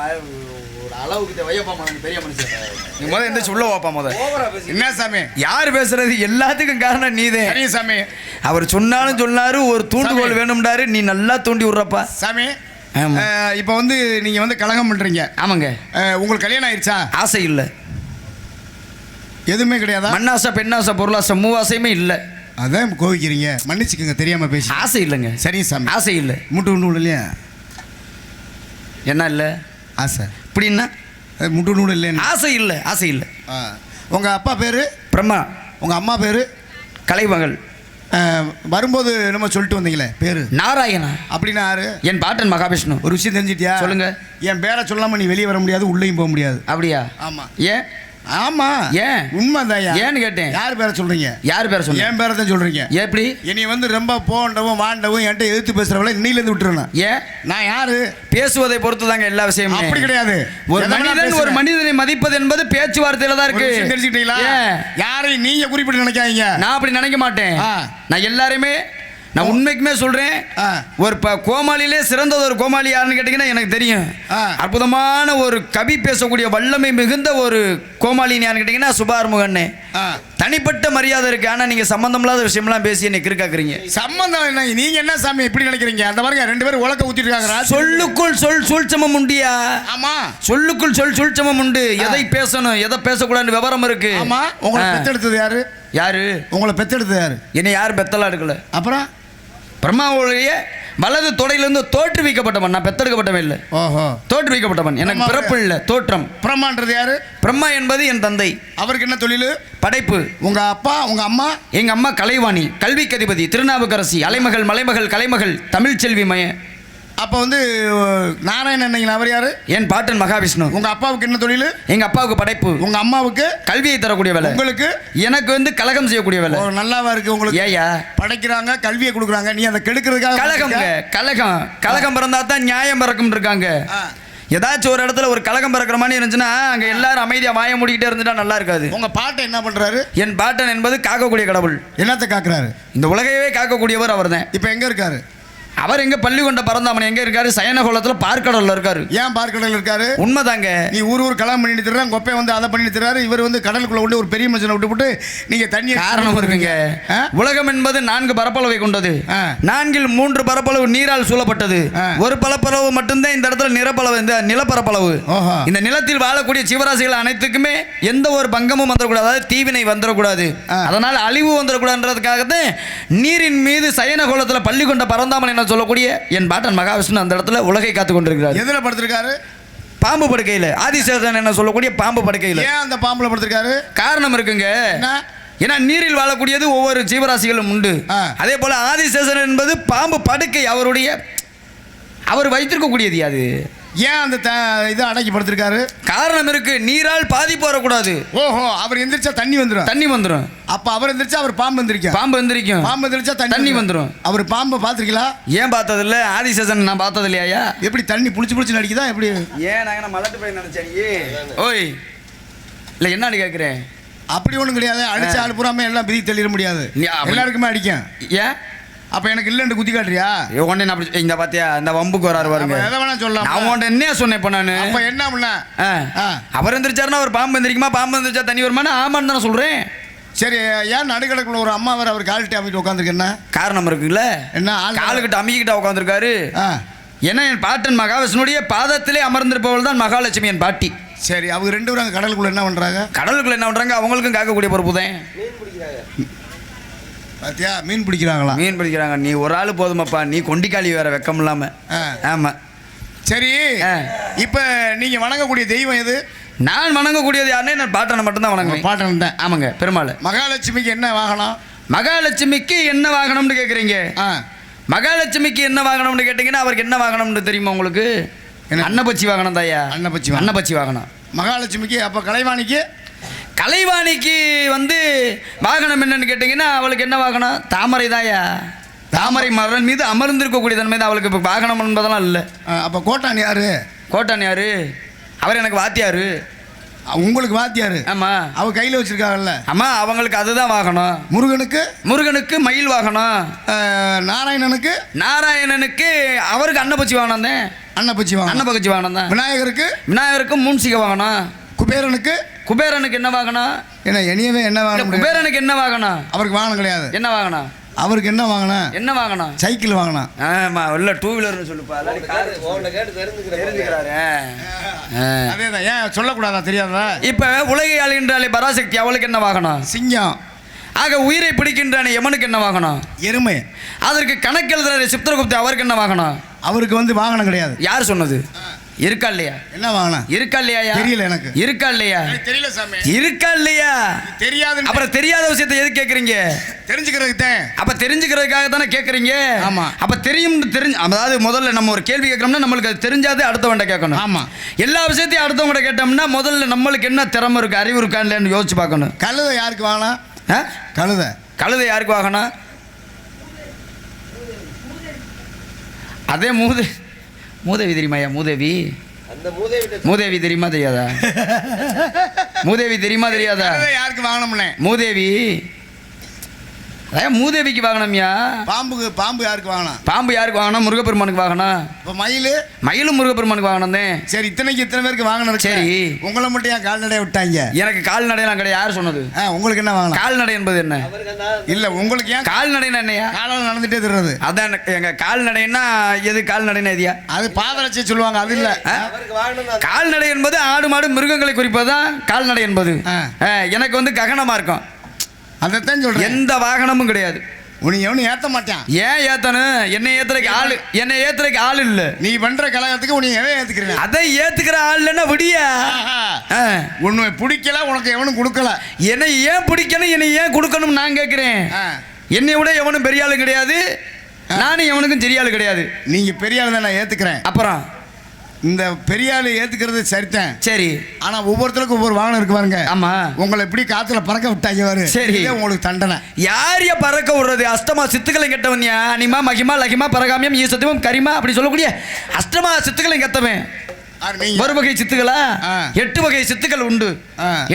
ஒரு அளவுக்கு வையப்பா பெரிய மனுஷன். நீ முதல்ல எந்திரிச்சு உள்ள வாப்பா முத ஓவரா பேசி என்ன சாமி? யார் பேசுறது? எல்லாத்துக்கும் காரணம் நீதே. சாமி. அவர் சொன்னாலும் சொன்னாரு ஒரு தூண்டுகோல். வேணும்டாரு நீ நல்லா தூண்டி விடுறப்பா. சாமி இப்போ வந்து நீங்க வந்து கலகம் பண்றீங்க. ஆமாங்க. உங்களுக்கு கல்யாணம் ஆயிடுச்சா ஆசை இல்லை. எதுவுமே கிடையாதா? மண்ணாசை பெண்ணாசை பொருளாசை மூவாசையுமே இல்லை. அதான் கோவிக்கிறீங்க. மன்னிச்சுக்கோங்க தெரியாம பேசி. ஆசை இல்லைங்க. சரி சாமி. ஆசை இல்லை. முட்டு நூல் இல்லையா? என்ன இல்லை? ஆசை. இப்படின்னா முட்டு நூல் இல்லைன்னு ஆசை இல்லை ஆசை இல்லை. ஆ. உங்க அப்பா பேரு? பிரம்மா. உங்க அம்மா பேரு? கலைமகள். வரும்போது நம்ம சொல்லிட்டு வந்தீங்களே பேரு? நாராயணா. அப்படின்னா யாரு? என் பாட்டன் மகாவிஷ்ணு. ஒரு விஷயம் தெரிஞ்சிட்டியா? சொல்லுங்க. என் பேரை சொல்லாம நீ வெளியே வர முடியாது உள்ளேயும் போக முடியாது. அப்படியா? ஆமா. ஏன்? ஆமா. ஏன்? உண்மைதான் ஏன்னு கேட்டேன். யார் பேரை சொல்றீங்க? யார் பேர் சொன்ன என் பேரை தான் சொல்றீங்க. எப்படி இனி வந்து ரொம்ப போண்டவும் வாண்டவும் என்கிட்ட எதிர்த்து பேசுறவள இன்னிலேருந்து விட்டுறேன் ஏன்? நான் யாரு? பேசுவதை பொறுத்து தாங்க எல்லா விஷயமும். அப்படி கிடையாது. ஒரு மனிதன் ஒரு. மனிதனை மதிப்பது என்பது பேச்சுவார்த்தையில தான் இருக்கு. தெரிஞ்சுக்கிட்டீங்களா? யாரையும் நீங்க குறிப்பிட்டு நினைக்காதீங்க. நான் அப்படி நினைக்க மாட்டேன். நான் எல்லாருமே நான் உண்மைக்குமே சொல்றேன். ஆ. ஒரு ப கோமாளியிலே சிறந்தது ஒரு கோமாளி யாருன்னு கேட்டீங்கன்னா எனக்கு தெரியும். அற்புதமான ஒரு கவி பேசக்கூடிய வல்லமை மிகுந்த ஒரு கோமாளின்னு யாருன்னு கேட்டீங்கன்னா சுபார்முகன்னு. தனிப்பட்ட மரியாதை இருக்கு. ஆனா நீங்க சம்பந்தம் இல்லாத விஷயம்லாம் பேசி என்னை கிறுக்காக்குறீங்க சம்பந்தம் என்ன நீங்க என்ன சாமி இப்படி நினைக்கிறீங்க? அந்த மாதிரி ரெண்டு பேரும் உலக்க ஊத்திட்டு இருக்காங்க. சொல்லுக்குள் சொல் சூழ்ச்சமம் உண்டியா? ஆமா. சொல்லுக்குள் சொல் சூழ்ச்சமம் உண்டு. எதை பேசணும்? எதை பேசக்கூடாதுன்னு விவரம் இருக்கு. ஆமா. உங்களை ஆ. பெத்தெடுத்தது யாரு? யாரு? உங்களை பெத்தெடுத்தது யாரு? என்னை யார் பெத்தலா எடுக்கல. அப்புறம்? பிரம்மாவுடைய வலது தொடையிலிருந்து தோற்றுவிக்கப்பட்டவன். நான் பெத்தெடுக்கப்பட்டவன் இல்லை. ஓஹோ தோற்றுவிக்கப்பட்டவன். எனக்கு பிறப்பு இல்லை. தோற்றம். பிரம்மான்றது யாரு? பிரம்மா என்பது என் தந்தை. அவருக்கு என்ன தொழில்? படைப்பு. உங்க அப்பா உங்க அம்மா? எங்க அம்மா கலைவாணி கல்விக்கு அதிபதி திருநாவுக்கரசி அலைமகள் மலைமகள் கலைமகள் தமிழ்ச்செல்வி மய அப்போ வந்து நாராயணன் அன்னைங்க அவர் யாரு? என் பாட்டன் மகாவிஷ்ணு. உங்க அப்பாவுக்கு என்ன தொழில்? எங்க அப்பாவுக்கு படைப்பு. உங்க அம்மாவுக்கு? கல்வியை தரக்கூடிய வேலை. உங்களுக்கு? எனக்கு வந்து கலகம் செய்யக்கூடிய வேலை. நல்லாவா இருக்கு உங்களுக்கு? ஏயா படைக்கிறாங்க கல்வியை கொடுக்குறாங்க. நீ அதை கெடுக்கிறதுக்காக கலகம்ங்க கலகம். கலகம் பிறந்தா தான் நியாயம் பிறக்கும் இருக்காங்க. ஏதாச்சும் ஒரு இடத்துல ஒரு கலகம் பிறக்கிற மாதிரி இருந்துச்சுன்னா அங்க எல்லாரும் அமைதியா வாய மூடிக்கிட்டே இருந்துட்டா நல்லா இருக்காது. உங்க பாட்டை என்ன பண்றாரு? என் பாட்டன் என்பது காக்கக்கூடிய கடவுள். என்னத்தை காக்குறாரு? இந்த உலகையே காக்கக்கூடியவர் அவர்தான். இப்போ எங்க இருக்காரு? அவர் எங்க பள்ளி கொண்ட பரந்தாமன் எங்க இருக்காரு? சயனகுலத்துல பார்க்கடல்ல இருக்காரு. ஏன் பார்க்கடல் இருக்காரு? உண்மைதாங்க. நீ ஊர் ஊர் கலாம் பண்ணிட்டு தர்றான் கொப்பை வந்து அதை பண்ணிட்டு தர்றாரு. இவர் வந்து கடலுக்குள்ள கொண்டு ஒரு பெரிய மனுஷனை விட்டு விட்டு நீங்க தண்ணி காரணம் இருக்குங்க? உலகம் என்பது நான்கு பரப்பளவை கொண்டது. நான்கில் மூன்று பரப்பளவு நீரால் சூழப்பட்டது. ஒரு பரப்பளவு மட்டும்தான் இந்த இடத்துல நிலப்பளவு இந்த நிலப்பரப்பளவு. இந்த நிலத்தில் வாழக்கூடிய ஜீவராசிகள் அனைத்துக்குமே எந்த ஒரு பங்கமும் வந்துடக்கூடாது. அதாவது தீவினை வந்துடக்கூடாது. அதனால் அழிவு வந்துடக்கூடாதுன்றதுக்காகத்தான் நீரின் மீது சயன கோலத்தில் பள்ளி கொண்ட பரந்தாமன் சொல்லக்கூடிய என் பாட்டன் மகாவிஷ்ணு அந்த இடத்துல உலகை காத்து கொண்டிருக்கிறார். எதுல படுத்திருக்காரு? பாம்பு படுக்கையில். ஆதிசேஷன் என்ன சொல்லக்கூடிய பாம்பு படுக்கையில். ஏன் அந்த பாம்புல படுத்திருக்காரு? காரணம் இருக்குங்க. ஏன்னா நீரில் வாழக்கூடியது ஒவ்வொரு ஜீவராசிகளும் உண்டு. அதே போல ஆதிசேஷன் என்பது பாம்பு படுக்கை அவருடைய அவர் வைத்திருக்கக்கூடியது அது ஏன் அந்த த இதை அடக்கி படுத்திருக்காரு காரணம் இருக்கு நீரால் பாதிப்பு வரக்கூடாது. ஓஹோ அவர் எந்திரிச்சா தண்ணி வந்துடும் தண்ணி வந்துடும் அப்ப அவர் எந்திரிச்சா அவர் பாம்பு எந்திரிக்கும். பாம்பு எந்திரிக்கும். பாம்பு எந்திரிச்சா தண்ணி தண்ணி வந்துரும். அவர் பாம்பை பார்த்திருக்கீங்களா? ஏன் பார்த்தது இல்ல ஆதிசேஷன் நான் பார்த்தது இல்லையா எப்படி தண்ணி புளிச்சு புளிச்சு நடிக்குதா? எப்படி? ஏன் நாங்க மலட்டு போய் நினைச்சேன் ஓய் இல்ல என்னன்னு கேக்குறேன் அப்படி ஒண்ணும் கிடையாது. அடிச்ச ஆள் பூராமே எல்லாம் விதி தெளிர முடியாது. எல்லாருக்குமே அடிக்கும். ஏன்? அப்ப எனக்கு இல்லைன்னு குத்தி காட்டுறியா? உடனே அப்படி இந்த பாத்தியா? இந்த வம்புக்கு வராரு பாருங்க. எதை வேணா சொல்லலாம். நான் உன்ட்ட என்ன சொன்னேன் இப்ப நானு? அப்ப என்ன பண்ண. அவர் எந்திரிச்சாருன்னா அவர் பாம்பு எந்திரிக்குமா? பாம்பு எந்திரிச்சா தண்ணி வருமானா ஆமான்னு தானே சொல்றேன். சரி ஏன் நடுக்கடக்குள்ள ஒரு அம்மா வேற அவர் கால்கிட்ட அமைட்டு உட்காந்துருக்கு என்ன? காரணம் இருக்குல்ல? என்ன காலுக்கிட்ட அம்மிக்கிட்ட உட்காந்துருக்காரு ஏன்னா என் பாட்டன் மகாவிஷ்ணுடைய பாதத்திலே அமர்ந்திருப்பவள் தான் மகாலட்சுமி என் பாட்டி. சரி அவங்க ரெண்டு பேரும் கடலுக்குள்ள என்ன பண்றாங்க? கடலுக்குள்ள என்ன பண்றாங்க? அவங்களுக்கும் காக்கக்கூடிய பொறுப்பு தான். பாத்தியா? மீன் பிடிக்கிறாங்களா? மீன் பிடிக்கிறாங்க. நீ ஒரு ஆள் போதுமாப்பா. நீ கொண்டிக்காளி வேற வெக்கம் இல்லாம. ஆ. ஆமா. சரி. இப்ப நீங்க வணங்கக்கூடிய தெய்வம் எது? நான் வணங்கக்கூடியது யாருன்னா நான் பாட்டனை மட்டும்தான் வணங்குவேன். பாட்டன் தான் ஆமாங்க பெருமாள். மகாலட்சுமிக்கு என்ன வாகனம்? மகாலட்சுமிக்கு என்ன வாகனம்னு கேக்குறீங்க? ஆ. மகாலட்சுமிக்கு என்ன வாகனம்னு கேட்டீங்கன்னா அவருக்கு என்ன வாகனம்னு தெரியுமா உங்களுக்கு? அன்னப்பச்சி வாகனம் தாயா அன்னப்பச்சி. அன்னப்பச்சி வாகனம். மகாலட்சுமிக்கு அப்ப கலைவாணிக்கு? கலைவாணிக்கு வந்து வாகனம் என்னன்னு கேட்டிங்கன்னா அவளுக்கு என்ன வாகனம்? தாமரை தாயா? தாமரை. மலர் மீது அமர்ந்திருக்கக்கூடிய தன்மை தான் அவளுக்கு இப்போ வாகனம் என்பதெல்லாம் இல்லை. அப்ப கோட்டான் யாரு? கோட்டான் யாரு? அவர் எனக்கு வாத்தியாரு. உங்களுக்கு வாத்தியாரு. ஆமாம் அவ கையில வச்சிருக்காங்கல்ல. அம்மா அவங்களுக்கு அதுதான் வாகனம். முருகனுக்கு? முருகனுக்கு மயில் வாகனம். நாராயணனுக்கு? நாராயணனுக்கு அவருக்கு அன்னப்பச்சி வாகனம் தான். அன்னப்பச்சி வாகனம். அன்னப்பச்சி வாகனம் தான். விநாயகருக்கு? விநாயகருக்கு மூன்சிக வாகனம். குபேரனுக்கு குபேரனுக்கு என்ன வாகனம் என்ன இனியவே என்ன வாங்கணும்? குபேரனுக்கு என்ன வாகனம் அவருக்கு வாகனம் கிடையாது. என்ன வாகனம் அவருக்கு என்ன வாங்கினா? என்ன வாகனம் சைக்கிள் வாங்கினா. ஆமா இல்ல டூ வீலர்னு சொல்லுப்பா. அல்லாட்டி கார். உன்கிட்ட கேட்டு தெரிஞ்சுக்கிறேன். தெரிஞ்சுக்கிறாரு. ஆ. அதே தான் ஏன் சொல்லக்கூடாதா? தெரியாதா? இப்ப உலகை ஆளுகின்றாலே பராசக்தி அவளுக்கு என்ன வாகனம் சிங்கம். ஆக உயிரை பிடிக்கின்றானே யமனுக்கு என்ன வாகனம் எருமை. அதற்கு கணக்கு எழுதுறாரு சித்திரகுப்தி அவருக்கு என்ன வாகனம் அவருக்கு வந்து வாகனம் கிடையாது. யார் சொன்னது? இருக்கா இல்லையா? என்ன வாகனம் இருக்கா இல்லையா தெரியல எனக்கு. இருக்கா இல்லையா? தெரியல சாமி. இருக்கா இல்லையா? தெரியாது அப்புறம் தெரியாத விஷயத்தை எது கேக்குறீங்க? தெரிஞ்சுக்கிறதுக்கு தான் அப்ப தெரிஞ்சுக்கிறதுக்காக தானே கேக்குறீங்க? ஆமா. அப்ப தெரியும் தெரிஞ்சு அதாவது முதல்ல நம்ம ஒரு கேள்வி கேட்கறோம்னா நம்மளுக்கு அது தெரிஞ்சாதே அடுத்தவன்ட்ட கேட்கணும். ஆமா. எல்லா விஷயத்தையும் அடுத்தவங்கள்ட்ட கேட்டோம்னா முதல்ல நம்மளுக்கு என்ன திறமை இருக்கு அறிவு இருக்கா இல்லையான்னு யோசிச்சு பார்க்கணும். கழுதை யாருக்கு வாங்கலாம்? கழுதை. கழுதை யாருக்கு வாகனம் அதே மூதே மூதேவி தெரியுமாய்யா மூதேவி? மூதேவி தெரியுமா தெரியாதா? [LAUGHS] மூதேவி தெரியுமா தெரியாதா? யாருக்கு வாங்கணும்னே? மூதேவி அதான் மூதேவிக்கு வாகனம்யா? பாம்புக்கு பாம்பு யாருக்கு வாங்கணும் பாம்பு யாருக்கு வாகனம்? முருகப்பெருமானுக்கு வாகனம் இப்போ மயில்? மயிலும் முருகப்பெருமானுக்கு வாகனம் தான். சரி இத்தனைக்கு இத்தனை பேருக்கு வாங்கணும் இருக்கு. சரி. உங்களை மட்டும் ஏன் கால்நடையை விட்டாங்க? எனக்கு கால்நடையெல்லாம் கிடையாது. யார் சொன்னது? ஆ உங்களுக்கு என்ன வாங்கலாம் கால்நடை என்பது என்ன? இல்ல உங்களுக்கு ஏன் கால்நடைன்னா என்னையா? காலம் நடந்துட்டே தர்றது? அதான் எனக்கு- எங்க கால்நடைன்னா எது? கால்நடைன்னா எதியா? அது பாதரட்சி சொல்லுவாங்க அது இல்ல. வாங்கணும் தான் கால்நடை என்பது ஆடு மாடு மிருகங்களை குறிப்பதுதான் கால்நடை என்பது. எனக்கு வந்து ககனமா இருக்கும். அதைத்தான் சொல்றேன். எந்த வாகனமும் கிடையாது. உன்னை எவனும் ஏத்த மாட்டான். ஏன் ஏத்தணும் என்னை ஏத்துறதுக்கு ஆளு என்னை ஏத்துறதுக்கு ஆள் இல்ல. நீ பண்ற கலகத்துக்கு உன்னை எவன் ஏத்துக்கிறேன்? அதை ஏத்துக்கிற ஆள் இல்லைன்னா விடியா. உன்னை பிடிக்கல உனக்கு எவனும் கொடுக்கல. என்னை ஏன் பிடிக்கணும் என்னை ஏன் கொடுக்கணும் நான் கேட்கிறேன். என்னை விட எவனும் பெரிய ஆளு கிடையாது. நானும் எவனுக்கும் சரியாளு கிடையாது. நீங்க பெரிய ஆளு தான் நான் ஏத்துக்கிறேன். அப்புறம்? இந்த பெரிய ஆளு ஏத்துக்கிறது சரிதான் சரி. ஆனா ஒவ்வொருத்தருக்கும் ஒவ்வொரு வாகனம் இருக்கு பாருங்க. ஆமா. உங்களை இப்படி காத்துல பறக்க விட்டாங்க பாரு. சரி. உங்களுக்கு தண்டனை. யார் யா பறக்க விடுறது? அஷ்டமா சித்துக்களை கெட்டவன் அனிமா மகிமா லகிமா பரகாமியம் ஈசத்துவம் கரிமா அப்படி சொல்லக்கூடிய அஷ்டமா சித்துக்களை கெட்டவன்? ஒரு வகை சித்துக்களா. எட்டு வகை சித்துக்கள் உண்டு.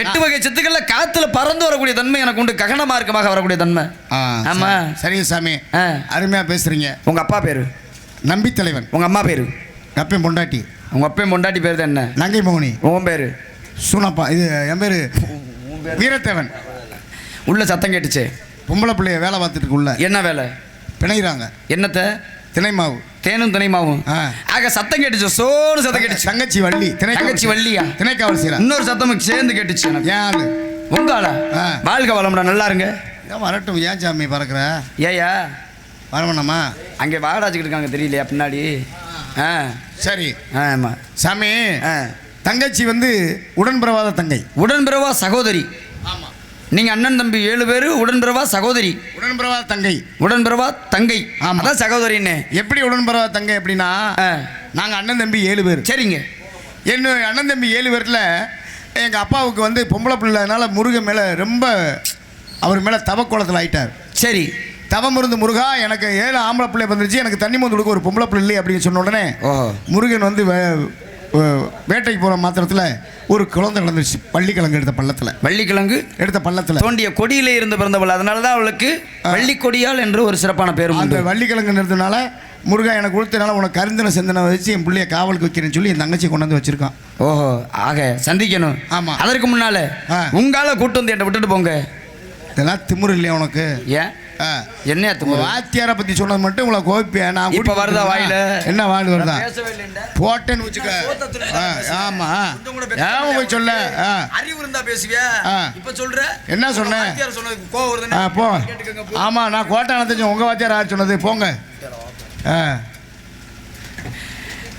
எட்டு வகை சித்துக்கள்ல காத்துல பறந்து வரக்கூடிய தன்மை எனக்கு உண்டு. ககன மார்க்கமாக வரக்கூடிய தன்மை. ஆமா. சரி. சரிங்க சாமி. அருமையா பேசுறீங்க. உங்க அப்பா பேரு? நம்பி தலைவன் உங்க அம்மா பேரு? அப்பன் பொண்டாட்டி. உங்க அப்பையும் பொண்டாட்டி பேரு தான் என்ன? நங்கை மோகினி உன் பேரு? சூனப்பா இது என் பேரு வீரத்தேவன். உள்ள சத்தம் கேட்டுச்சு. பொம்பளை பிள்ளைய வேலை பார்த்துட்டு உள்ள என்ன வேலை? பிணைகிறாங்க என்னத்த? திணை மாவு தேனும் தினைமாவும் ஆ. ஆக சத்தம் கேட்டுச்சு சோறு சத்தம் கேட்டுச்சு. தங்கச்சி வள்ளி திணை தங்கச்சி வள்ளியா? திணைக்காவல் செய்யறா இன்னொரு சத்தமும் சேர்ந்து கேட்டுச்சு ஏன் ஆளு உங்க ஆளா. வாழ்க வளமுடா நல்லா இருங்க. வரட்டும் ஏன் சாமி பறக்குற? ஏயா வரவேணாமா அங்கே வாடாச்சுக்கிட்டு இருக்காங்க தெரியலையா பின்னாடி? ஆ. சரி. ஆ, ஆமா. சாமி ஆ. தங்கச்சி வந்து உடன்பிறவாத தங்கை. உடன்பிறவா சகோதரி. ஆமா. நீங்க அண்ணன் தம்பி ஏழு பேர் உடன்பிறவா சகோதரி. உடன்பிறவாத தங்கை. உடன்பிறவா தங்கை. ஆமா. அதான் சகோதரின்னு. எப்படி உடன்பிறவாத தங்கை அப்படின்னா ஆ, நாங்க அண்ணன் தம்பி ஏழு பேர். சரிங்க. என்ன அண்ணன் தம்பி ஏழு பேரில் எங்கள் அப்பாவுக்கு வந்து பொம்பளை பிள்ளைனால முருகன் மேலே ரொம்ப அவர் மேலே தவக்கோலத்தில் ஆயிட்டார். சரி. தவம் இருந்து முருகா எனக்கு ஏழு ஆம்பளை பிள்ளை வந்துருச்சு எனக்கு தண்ணி மந்து கொடுக்க ஒரு பொம்பளை பிள்ளை இல்லை அப்படின்னு சொன்ன உடனே முருகன் வந்து வேட்டைக்கு போகிற மாத்திரத்தில் ஒரு குழந்தை கிடந்துருச்சு பள்ளிக்கிழங்கு எடுத்த பள்ளத்தில். வள்ளிக்கிழங்கு? எடுத்த பள்ளத்தில். தோண்டிய கொடியிலே இருந்து பிறந்தவள். அதனால தான் அவளுக்கு வள்ளி கொடியால் என்று ஒரு சிறப்பான பேரும் அந்த வள்ளிக்கிழங்கு நிறுத்தினால முருகா எனக்கு கொடுத்தனால உனக்கு கருந்தனை சிந்தனை வச்சு என் பிள்ளைய காவலுக்கு வைக்கிறேன்னு சொல்லி என் தங்கச்சி கொண்டு வந்து வச்சிருக்கான். ஓஹோ. ஆக சந்திக்கணும். ஆமா. அதற்கு முன்னால ஆ. உங்கால கூட்டு வந்து என்னை விட்டுட்டு போங்க. இதெல்லாம் திமிரு இல்லையா உனக்கு? ஏன். என்ன வாத்தியாரை பத்தி சொன்னது மட்டும் உங்களை கோபிப்பேன் நான் இப்ப வருதா வாயில? என்ன வாயில் வருதா. போட்டேன்னு வச்சுக்க. ஆமா. ஏன் போய் சொல்ல? அறிவு இருந்தா பேசுவியா. இப்ப சொல்ற? என்ன சொன்னேன்? வருதுன்னு போ. ஆமா நான் கோட்டான தெரிஞ்சு உங்க வாத்தியார் யார் சொன்னது? போங்க.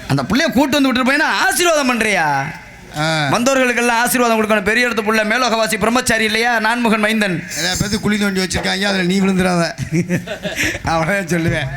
அந்த புள்ளைய கூட்டு வந்து விட்டுட்டு போயினா ஆசீர்வாதம் பண்றியா. வந்தவர்களுக்கெல்லாம் ஆசீர்வாதம் கொடுக்கணும். பெரிய இடத்து புள்ள மேலோகவாசி பிரம்மச்சாரி இல்லையா? நான்முகன் மைந்தன். பேர்த்து குழி தோண்டி வச்சிருக்காங்க அதில் நீ விழுந்துடாத அவனே [LAUGHS] சொல்லுவேன்.